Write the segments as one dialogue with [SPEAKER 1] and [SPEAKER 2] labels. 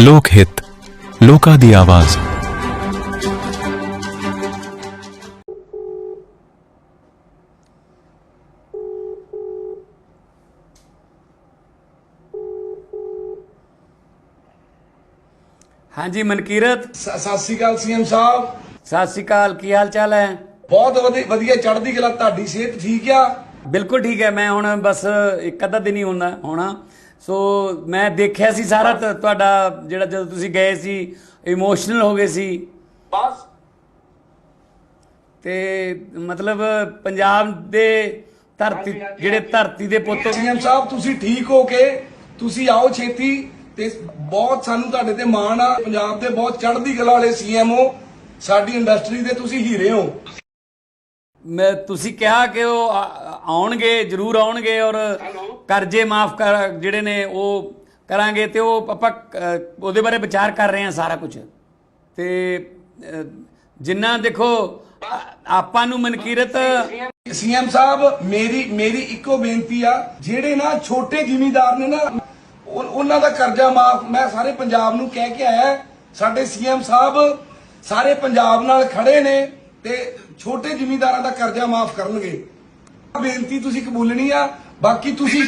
[SPEAKER 1] ਲੋਕ ਹਿੱਤ ਲੋਕਾਂ ਦੀ ਆਵਾਜ਼।
[SPEAKER 2] ਹਾਂਜੀ ਮਨਕੀਰਤ।
[SPEAKER 3] ਸ- ਸਤਿ ਸ਼੍ਰੀ ਅਕਾਲ ਸੀਐਮ ਸਾਹਿਬ।
[SPEAKER 2] ਸਤਿ ਸ਼੍ਰੀ ਅਕਾਲ ਕੀ ਹਾਲ ਚਾਲ ਹੈ?
[SPEAKER 3] ਬਹੁਤ ਵਧੀ- ਵਧੀਆ ਚੜ੍ਹਦੀ ਕਲਾ ਤੁਹਾਡੀ ਸਿਹਤ ਠੀਕ ਆ?
[SPEAKER 2] ਬਿਲਕੁਲ ਠੀਕ ਹੈ ਮੈਂ ਹੁਣ ਬਸ ਇੱਕ ਅੱਧਾ ਦਿਨ ਹੀ ਹੋਣਾ ਹੋਣਾ। ਸੋ ਮੈਂ ਦੇਖਿਆ ਸੀ ਸਾਰਾ ਤ- ਤੁਹਾਡਾ ਜਿਹੜਾ ਜਦੋਂ ਤੁਸੀਂ ਗਏ ਸੀ ਇਮੋਸ਼ਨਲ ਹੋ ਗਏ ਸੀ।
[SPEAKER 3] ਬਸ।
[SPEAKER 2] ਤੇ ਮਤਲਬ ਪੰਜਾਬ ਦੇ ਧਰਤੀ ਜਿਹੜੇ ਧਰਤੀ ਦੇ ਪੁੱਤ
[SPEAKER 3] ਸੀਐਮ ਸਾਹਿਬ ਤੁਸੀਂ ਠੀਕ ਹੋ ਕੇ ਤੁਸੀਂ ਆਓ ਛੇਤੀ ਤੇ ਬਹੁਤ ਸਾਨੂੰ ਤੁਹਾਡੇ ਤੇ ਮਾਣ ਆ। ਪੰਜਾਬ ਦੇ ਬਹੁਤ ਚੜ੍ਹਦੀ ਕਲਾ ਵਾਲੇ ਸੀਐਮ ਹੋ। ਸਾਡੀ ਇੰਡਸਟਰੀ ਦੇ ਤੁਸੀਂ ਹੀਰੇ ਹੋ।
[SPEAKER 2] ਮੈਂ ਤੁਸੀਂ ਕਿਹਾ ਕਿ ਉਹ ਆ- ਆਉਣਗੇ ਜ਼ਰੂਰ ਆਉਣਗੇ ਔਰ ਕਰਜ਼ੇ ਮਾਫ ਕਰ, ਜਿਹੜੇ ਨੇ ਉਹ ਕਰਾਂਗੇ ਤੇ ਉਹ ਆਪਾਂ ਉਹਦੇ ਬਾਰੇ ਵਿਚਾਰ ਕਰ ਰਹੇ ਹਾਂ ਸਾਰਾ ਕੁਝ। ਤੇ ਜਿੰਨਾ ਦੇਖੋ, ਆਪਾਂ ਨੂੰ ਮਨਕੀਰਤ
[SPEAKER 3] ਸੀਐਮ ਸਾਹਿਬ, ਮੇਰੀ ਮੇਰੀ ਇੱਕੋ ਬੇਨਤੀ ਆ, ਜਿਹੜੇ ਨਾ ਛੋਟੇ ਜ਼ਿਮੀਂਦਾਰ ਨੇ ਨਾ ਉਹਨਾਂ ਦਾ ਕਰਜ਼ਾ ਮਾਫ, ਮੈਂ ਸਾਰੇ ਪੰਜਾਬ ਨੂੰ ਕਹਿ ਕੇ ਆਇਆ, ਸਾਡੇ ਸੀਐਮ ਸਾਹਿਬ ਸਾਰੇ ਪੰਜਾਬ ਨਾਲ ਖੜੇ ਨੇ ਤੇ ਛੋਟੇ ਜ਼ਿਮੀਂਦਾਰਾਂ ਦਾ ਕਰਜ਼ਾ ਮਾਫ ਕਰਨਗੇ। ਬੇਨਤੀ ਤੁਸੀਂ ਕਬੂਲਣੀ ਆ ਬਾਕੀ ਤੁਸੀਂ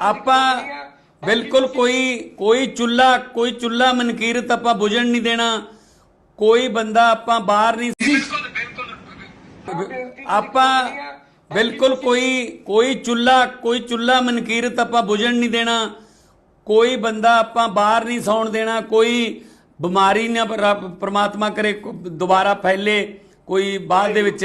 [SPEAKER 2] ਆਪਾਂ ਬਿਲਕੁਲ ਕੋਈ ਕੋਈ ਚੁੱਲਾ ਕੋਈ ਚੁੱਲਾ ਮਨਕੀਰਤ ਆਪਾਂ ਬੁਝਣ ਨਹੀਂ ਦੇਣਾ। ਕੋਈ ਬੰਦਾ ਆਪਾਂ ਬਾਹਰ ਨਹੀਂ ਆਪਾਂ ਬਿਲਕੁਲ ਕੋਈ ਕੋਈ ਚੁੱਲਾ ਕੋਈ ਚੁੱਲਾ ਮਨਕੀਰਤ ਆਪਾਂ ਬੁਝਣ ਨਹੀਂ ਦੇਣਾ। ਕੋਈ ਬੰਦਾ ਆਪਾਂ ਬਾਹਰ ਨਹੀਂ ਸੌਣ ਦੇਣਾ। ਕੋਈ ਬਿਮਾਰੀ ਨਾ ਪ੍ਰਮਾਤਮਾ ਕਰੇ ਦੁਬਾਰਾ ਫੈਲੇ। ਕੋਈ ਬਾਅਦ ਦੇ ਵਿੱਚ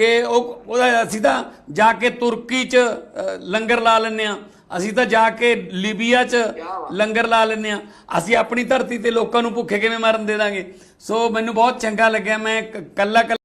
[SPEAKER 2] ਕਿ ਉਹ ਉਹਦਾ ਅਸੀਂ ਤਾਂ ਜਾ ਕੇ ਤੁਰਕੀ 'ਚ ਲੰਗਰ ਲਾ ਲੈਂਦੇ ਆ ਅਸੀਂ ਤਾਂ ਜਾ ਕੇ ਲੀਬੀਆ 'ਚ ਲੰਗਰ ਲਾ ਲੈਂਦੇ ਆ ਅਸੀਂ ਆਪਣੀ ਧਰਤੀ ਤੇ ਲੋਕਾਂ ਨੂੰ ਭੁੱਖੇ ਕਿਵੇਂ ਮਰਨ ਦੇ ਦਾਂਗੇ? ਸੋ ਮੈਨੂੰ ਬਹੁਤ ਚੰਗਾ ਲੱਗਿਆ। ਮੈਂ ਕੱਲਾ